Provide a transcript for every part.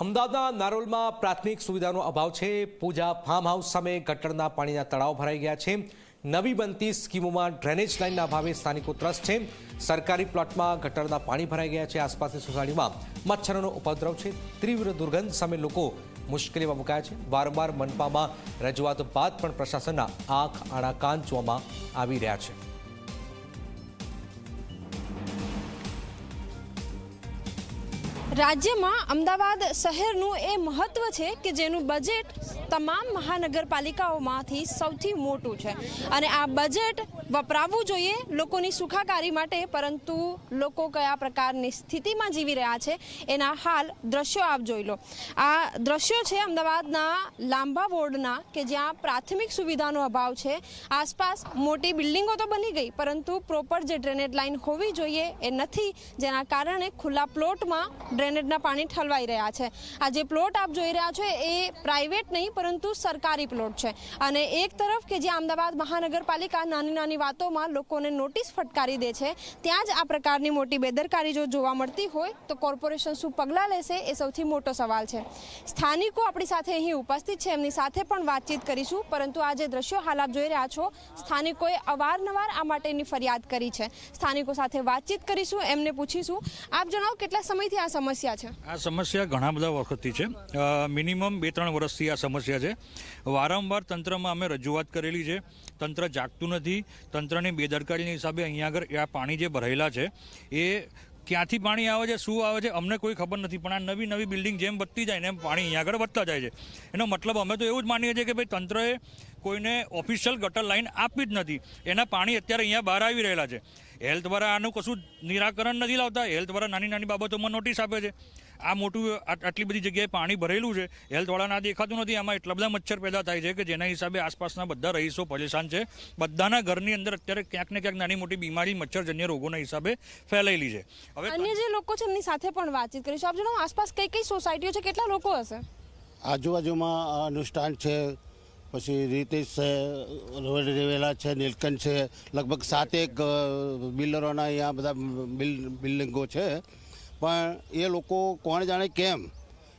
અમદાવાદના નારોલમાં પ્રાથમિક સુવિધાનો અભાવ છે. પૂજા ફાર્મ હાઉસ સામે ગટરના પાણીના તળાવ ભરાઈ ગયા છે. નવી બનતી સ્કીમોમાં ડ્રેનેજ લાઇનના અભાવે સ્થાનિકો ત્રસ્ત છે. સરકારી પ્લોટમાં ગટરના પાણી ભરાઈ ગયા છે. આસપાસની સોસાયટીમાં મચ્છરોનો ઉપદ્રવ છે. તીવ્ર દુર્ગંધ સામે લોકો મુશ્કેલીમાં મુકાયા છે. વારંવાર મનપામાં રજૂઆત બાદ પણ પ્રશાસનના આંખ આડા કાન જોવામાં આવી રહ્યા છે. રાજ્યમાં અમદાવાદ શહેરનું એ મહત્વ છે કે જેનું બજેટ તમામ મહાનગરપાલિકાઓમાંથી સૌથી મોટું છે. અને આ બજેટ વપરાવવું જોઈએ લોકોની સુખાકારી માટે, પરંતુ લોકો કયા પ્રકારની સ્થિતિમાં જીવી રહ્યા છે એના હાલ દ્રશ્યો આપ જોઈ લો. આ દ્રશ્યો છે અમદાવાદના લાંબા વોર્ડના કે જ્યાં પ્રાથમિક સુવિધાનો અભાવ છે. આસપાસ મોટી બિલ્ડિંગો તો બની ગઈ, પરંતુ પ્રોપર જે ડ્રેનેજ લાઇન હોવી જોઈએ એ નથી, જેના કારણે ખુલ્લા પ્લોટમાં ડ્રેનેજના પાણી ઠલવાઈ રહ્યા છે. આ જે પ્લોટ આપ જોઈ રહ્યા છો એ પ્રાઇવેટ નહીં, પરંતુ સરકારી પ્લોટ છે. અને એક તરફ કે જે અમદાવાદ મહાનગરપાલિકા નાની નાની વાતોમાં લોકોને નોટિસ ફટકારી દે છે, ત્યાં જ આ પ્રકારની મોટી બેદરકારી જો જોવા મળતી હોય, તો કોર્પોરેશન શું પગલાં લેશે એ સૌથી મોટો સવાલ છે. સ્થાનિકો આપણી સાથે અહીં ઉપસ્થિત છે, એમની સાથે પણ વાતચીત કરીશું, પરંતુ આ જે દ્રશ્યો હાલ આપ જોઈ રહ્યા છો, સ્થાનિકોએ અવારનવાર આ માટેની ફરિયાદ કરી છે. સ્થાનિકો સાથે વાતચીત કરીશું, એમને પૂછીશું. આપ જણાવો કેટલા સમયથી આ સમસ્યા છે? આ સમસ્યા ઘણા બધા વખતથી છે. મિનિમમ બે ત્રણ વર્ષથી આ સમસ્યા છે. વારંવાર તંત્રમાં અમે રજૂઆત કરેલી છે. તંત્ર જાગતું નથી. તંત્રની બેદરકારીના હિસાબે અહીંયા આગળ આ પાણી જે ભરાયેલા છે, એ ક્યાંથી પાણી આવે છે, શું આવે છે, અમને કોઈ ખબર નથી. પણ આ નવી નવી બિલ્ડિંગ જેમ વધતી જાય ને એમ પાણી અહીંયા આગળ વધતા જાય છે. એનો મતલબ અમે તો એવું જ માનીએ છીએ કે ભાઈ તંત્રએ કોઈને ઓફિશિયલ ગટર લાઈન આપી જ નથી. એના પાણી અત્યારે અહીંયા બહાર આવી રહેલા છે. હેલ્થ દ્વારા આનું કશું નિરાકરણ નથી લાવતા. હેલ્થ દ્વારા નાની નાની બાબતોમાં નોટિસ આપે છે. આ મોટું આટલી બધી જગ્યાએ પાણી ભરેલું છે. હેલ્થ વાળાને દેખાતું નથી. આમાં એટલા બધા મચ્છર પેદા થાય છે કે જેના હિસાબે આસપાસના બધા રહીશો પરેશાન છે. બધાના ઘરની અંદર અત્યારે ક્યાંક ને ક્યાંક નાની મોટી બીમારી મચ્છરજન્ય રોગોના હિસાબે ફેલાયેલી છે. હવે અન્ય જે લોકો છે એમની સાથે પણ વાતચીત કરીશું. આપ જણાવો આસપાસ કઈ કઈ સોસાયટીઓ છે? કેટલા લોકો હશે? આજુબાજુમાં અનુષ્ઠાન છે. પછી રીતેશ છે, રોડ રેવેલા છે, નીલકંઠ છે, લગભગ સાતેક બિલ્ડરોના અહીંયા બધા બિલ- બિલ્ડિંગો છે. પણ એ લોકો કોણ જાણે કેમ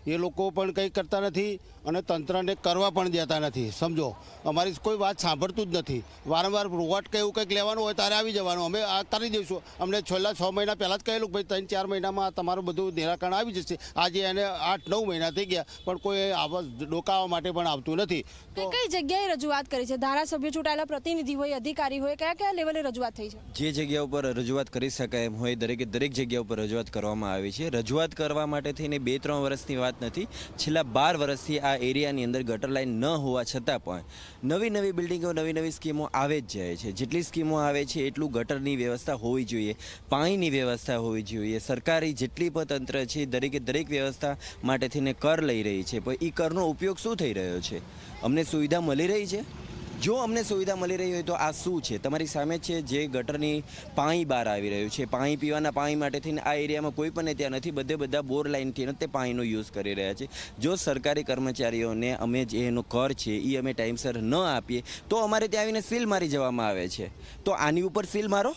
એ લોકો પણ કંઈ કરતા નથી અને તંત્રને કરવા પણ દેતા નથી. સમજો અમારી કોઈ વાત સાંભળતું જ નથી. વારંવાર રોવાટ કે એવું કંઈક લેવાનું હોય ત્યારે આવી જવાનું. અમે આ કરી દઈશું. અમને છેલ્લા છ મહિના પહેલાં જ કહેલું ભાઈ ત્રણ ચાર મહિનામાં તમારું બધું નિરાકરણ આવી જશે. આજે એને આઠ નવ મહિના થઈ ગયા પણ કોઈ આવા ડોકાવા માટે પણ આવતું નથી. તો કઈ કઈ જગ્યાએ રજૂઆત કરી છે? ધારાસભ્ય ચૂંટાયેલા પ્રતિનિધિ હોય અધિકારી હોય કયા કયા લેવલે રજૂઆત થઈ છે? જે જગ્યા ઉપર રજૂઆત કરી શકાય એમ હોય દરેકે દરેક જગ્યા ઉપર રજૂઆત કરવામાં આવી છે. રજૂઆત કરવા માટે થઈને બે ત્રણ વર્ષની વાત નથી. છેલ્લા બાર વર્ષથી આ એરિયાની અંદર ગટર લાઇન ન હોવા છતાં પણ નવી નવી બિલ્ડિંગો, નવી નવી સ્કીમો આવે જ જાય છે. જેટલી સ્કીમો આવે છે એટલું ગટરની વ્યવસ્થા હોવી જોઈએ, પાણીની વ્યવસ્થા હોવી જોઈએ. સરકારી જેટલી પણ તંત્ર છે, દરેકે દરેક વ્યવસ્થા માટે થઈને કર લઈ રહી છે. પણ એ કરનો ઉપયોગ શું થઈ રહ્યો છે? અમને સુવિધા મળી રહી છે? જો અમને સુવિધા મળી રહી હોય તો આ શું છે? તમારી સામે છે જે ગટરની પાણી બહાર આવી રહ્યું છે. પાણી પીવાના પાણી માટે થઈને આ એરિયામાં કોઈ પણ ત્યાં નથી. બધે બધા બોર લાઇનથી તે પાણીનો યુઝ કરી રહ્યા છે. જો સરકારી કર્મચારીઓને અમે જે એનો કર છે એ અમે ટાઈમસર ન આપીએ, તો અમારે ત્યાં આવીને સીલ મારી જવામાં આવે છે. તો આની ઉપર સીલ મારો.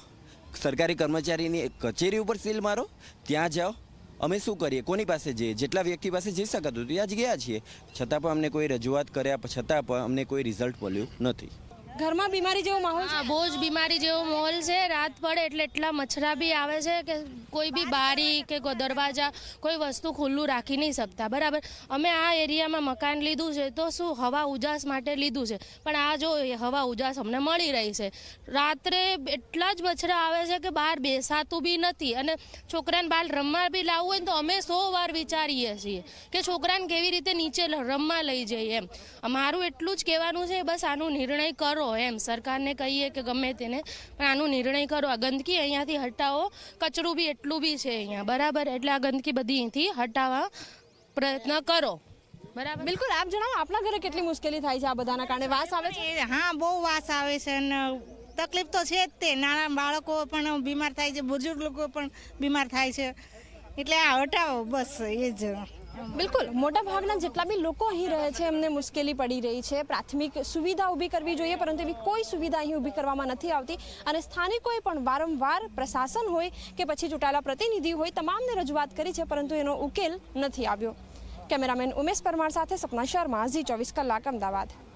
સરકારી કર્મચારીની કચેરી ઉપર સીલ મારો. ત્યાં જાઓ. અમે શું કરીએ? કોની પાસે જઈએ? જેટલા વ્યક્તિ પાસે જઈ શકાતું હતું ત્યાં જ ગયા છીએ. છતાં પણ અમને કોઈ રજૂઆત કર્યા છતાં પણ અમને કોઈ રિઝલ્ટ મળ્યું નથી. ઘરમાં બીમારી જેવો માહોલ બહુ જ બીમારી જેવો માહોલ છે. રાત પડે એટલે એટલા મચ્છરા બી આવે છે કે કોઈ બી બારી કે દરવાજા, કોઈ વસ્તુ ખુલ્લું રાખી નહીં શકતા. બરાબર? અમે આ એરિયામાં મકાન લીધું છે તો શું હવા ઉજાસ માટે લીધું છે? પણ આ જો હવા ઉજાસ અમને મળી રહી છે. રાત્રે એટલા જ મચ્છરા આવે છે કે બહાર બેસાતું બી નથી અને છોકરાને બહાર રમવા બી લાવવું હોય તો અમે સો વાર વિચારીએ છીએ કે છોકરાને કેવી રીતે નીચે રમવા લઈ જઈએ એમ. મારું એટલું જ કહેવાનું છે, બસ આનો નિર્ણય કરો. એમ. સરકારને કહીએ કે ગમે તેને પણ આનો નિર્ણય કરો. આ ગંદકી અહીંયાથી હટાવો. કચરું બી એટલું બી છે અહીંયા. બરાબર? એટલે આ ગંદકી બધી અહીંથી હટાવવા પ્રયત્ન કરો. બરાબર? બિલકુલ. આપ જણાવો આપણા ઘરે કેટલી મુશ્કેલી થાય છે આ બધાના કારણે? વાસ આવે છે? હા બહુ વાસ આવે છે અને તકલીફ તો છે જ તે. નાના બાળકો પણ બીમાર થાય છે બુઝુર્ગ લોકો પણ બીમાર થાય છે. એટલે આ હટાવો બસ એ જ. બિલકુલ. મોટા ભાગના જેટલા બી લોકો અહીં રહે છે, એમને મુશ્કેલી પડી રહી છે. પ્રાથમિક સુવિધા ઊભી કરવી જોઈએ, પરંતુ એવી કોઈ સુવિધા અહીં ઊભી કરવામાં નથી આવતી. અને સ્થાનિકોએ પણ વારંવાર પ્રશાસન હોય કે પછી ચૂંટાયેલા પ્રતિનિધિ હોય, તમામને રજૂઆત કરી છે, પરંતુ એનો ઉકેલ નથી આવ્યો. કેમેરામેન ઉમેશ પરમાર સાથે સપના શર્મા, ઝી ચોવીસ કલાક, અમદાવાદ.